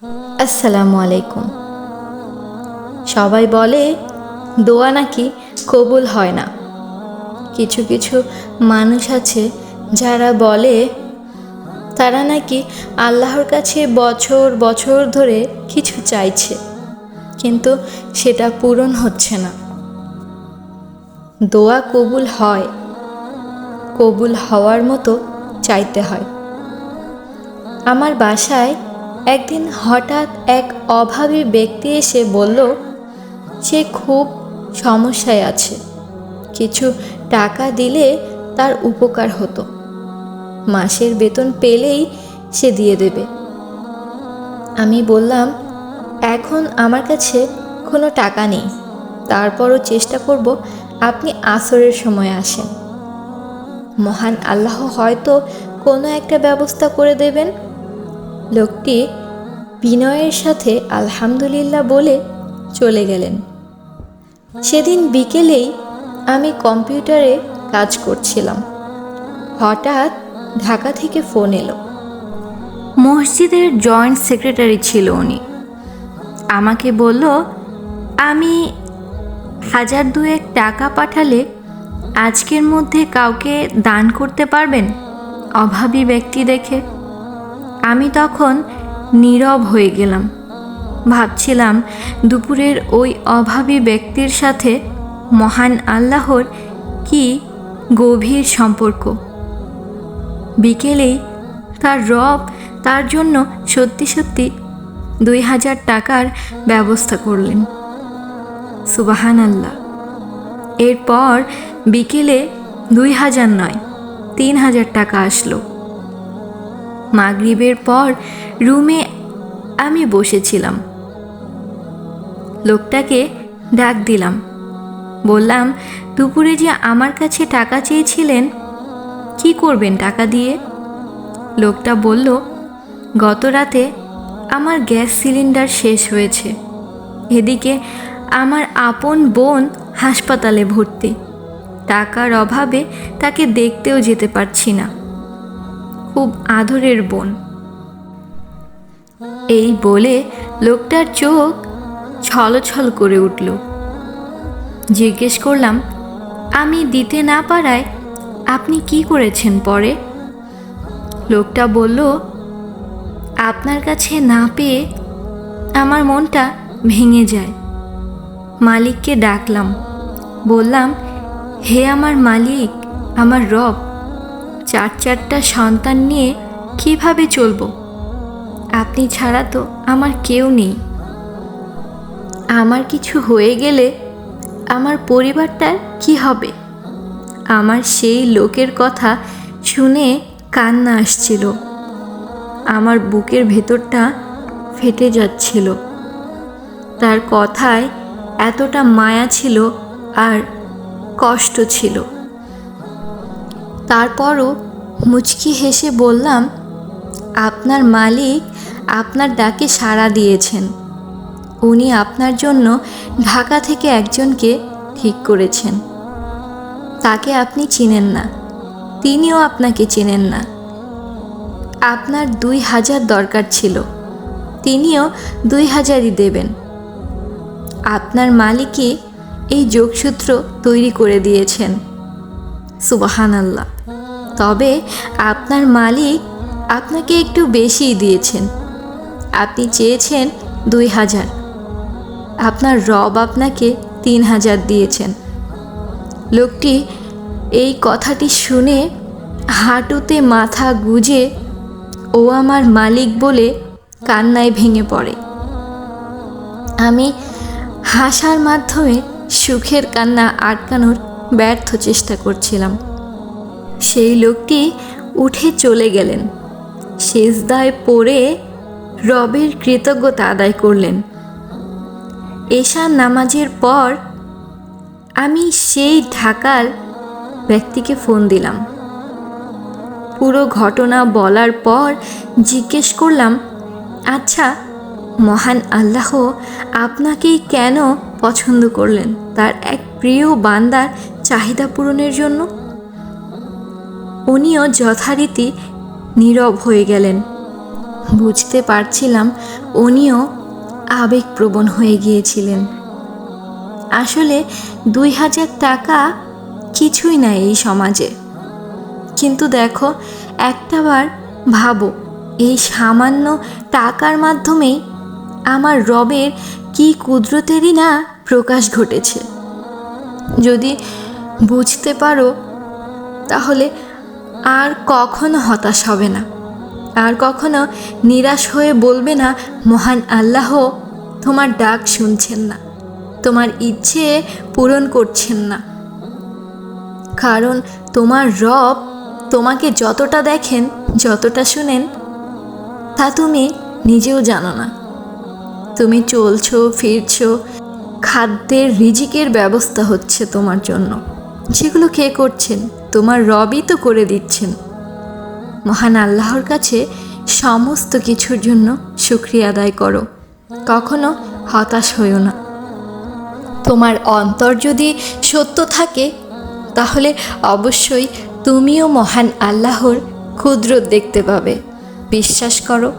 আসসালামু আলাইকুম সবাই বলে, দোয়া নাকি কবুল হয় না। কিছু কিছু মানুষ আছে যারা বলে, তারা নাকি আল্লাহর কাছে বছর বছর ধরে কিছু চাইছে, কিন্তু সেটা পূরণ হচ্ছে না। দোয়া কবুল হয়, কবুল হওয়ার মতো চাইতে হয়। আমার বাসায় একদিন হঠাৎ এক অভাবী ব্যক্তি এসে বলল, সে খুব সমস্যায় আছে। কিছু টাকা দিলে তার উপকার হতো। মাসের বেতন পেলেই সে দিয়ে দেবে। আমি বললাম, এখন আমার কাছে কোনো টাকা নেই। তারপরও চেষ্টা করব আপনি আসরের সময় আসেন। মহান আল্লাহ হয়তো কোনো একটা ব্যবস্থা করে দেবেন। লোকটি বিনয়ের সাথে আলহামদুলিল্লাহ বলে চলে গেলেন। সেদিন বিকেলেই আমি কম্পিউটারে কাজ করছিলাম। হঠাৎ ঢাকা থেকে ফোন এলো। মসজিদের জয়েন্ট সেক্রেটারি ছিল উনি। আমাকে বলল, আমি হাজার দুয়েক টাকা পাঠালে আজকের মধ্যে কাউকে দান করতে পারবেন? অভাবী ব্যক্তি দেখে আমি তখন নীরব হয়ে গেলাম। ভাবছিলাম দুপুরের ওই অভাবী ব্যক্তির সাথে মহান আল্লাহর কি গভীর সম্পর্ক। বিকেলেই তার রব তার জন্য সত্যি সত্যি দুই হাজার টাকার ব্যবস্থা করলেন। সুবাহান আল্লাহ এরপর বিকেলে দুই হাজার নয়, তিন হাজার টাকা আসলো। মাগরিবের পর রুমে আমি বসেছিলাম। লোকটাকে ডাক দিলাম। বললাম, দুপুরে যে আমার কাছে টাকা চেয়েছিলেন, কি করবেন টাকা দিয়ে? লোকটা বলল, গত রাতে আমার গ্যাস সিলিন্ডার শেষ হয়েছে। এদিকে আমার আপন বোন হাসপাতালে ভর্তি। টাকার অভাবে তাকে দেখতেও যেতে পারছি না। খুব আদরের বোন। এই বলে লোকটার চোখ ছলছল করে উঠল। জিজ্ঞেস করলাম, আমি দিতে না পারায় আপনি কি করেছেন পরে? লোকটা বলল, আপনার কাছে না পেয়ে আমার মনটা ভেঙে যায়। মালিককে ডাকলাম। বললাম, হে আমার মালিক, আমার রব চার চারটা সন্তান নিয়ে কীভাবে চলবো? আপনি ছাড়া তো আমার কেউ নেই। আমার কিছু হয়ে গেলে আমার পরিবারটার কি হবে? আমার সেই লোকের কথা শুনে কান্না আসছিল। আমার বুকের ভেতরটা ফেটে যাচ্ছিল। তার কথায় এতটা মায়া ছিল আর কষ্ট ছিল। তারপরও মুচকি হেসে বললাম, আপনার মালিক আপনার ডাকে সাড়া দিয়েছেন। উনি আপনার জন্য ঢাকা থেকে একজনকে ঠিক করেছেন। তাকে আপনি চিনেন না। তিনিও আপনাকে চেনেন না। আপনার দুই হাজার দরকার ছিল। তিনিও দুই হাজারই দেবেন। আপনার মালিকই এই যোগসূত্র তৈরি করে দিয়েছেন। সুবাহান আল্লাহ তবে আপনার মালিক আপনাকে একটু বেশিই দিয়েছেন। আপনি চেয়েছেন দুই হাজার। আপনার রব আপনাকে তিন হাজার দিয়েছেন। লোকটি এই কথাটি শুনে হাঁটুতে মাথা গুজে, ও আমার মালিক বলে কান্নায় ভেঙে পড়ে। আমি হাসার মাধ্যমে সুখের কান্না আটকানোর ব্যর্থ চেষ্টা করছিলাম। সেই লোকটি উঠে চলে গেলেন। শেষদায় পড়ে রবের কৃতজ্ঞতা আদায় করলেন। এশার নামাজের পর আমি সেই ঢাকার ব্যক্তিকে ফোন দিলাম। পুরো ঘটনা বলার পর জিজ্ঞেস করলাম আচ্ছা মহান আল্লাহ আপনাকেই কেন পছন্দ করলেন? তার এক প্রিয় বান্দার চাহিদা পূরণের জন্য? উনিও যথারীতি নীরব হয়ে গেলেন। বুঝতে পারছিলাম উনিও আবেগপ্রবণ হয়ে গিয়েছিলেন। আসলে দুই হাজার টাকা কিছুই না এই সমাজে। কিন্তু দেখো একটাবার ভাবো, এই সামান্য টাকার মাধ্যমেই আমার রবের কি কুদরতেরই না প্রকাশ ঘটেছে। যদি বুঝতে পারো, তাহলে আর কখনো হতাশ হবে না। আর কখনো নিরাশ হয়ে বলবে না, মহান আল্লাহ, তোমার ডাক শুনছেন না। তোমার ইচ্ছে পূরণ করছেন না। কারণ তোমার রব তোমাকে যতটা দেখেন, যতটা শুনেন, তা তুমি নিজেও জানো না। তুমি চলছো, ফিরছো, খাদ্যের রিজিকের ব্যবস্থা হচ্ছে তোমার জন্য। সেগুলো কে করছেন? তোমার রবই তো করে দিচ্ছেন। মহান আল্লাহর কাছে সমস্ত কিছুর জন্য শুক্রিয়া আদায় করো। কখনো হতাশ হইও না। তোমার অন্তর যদি সত্য থাকে, তাহলে অবশ্যই তুমিও মহান আল্লাহর ক্ষুদ্র দেখতে পাবে। বিশ্বাস করো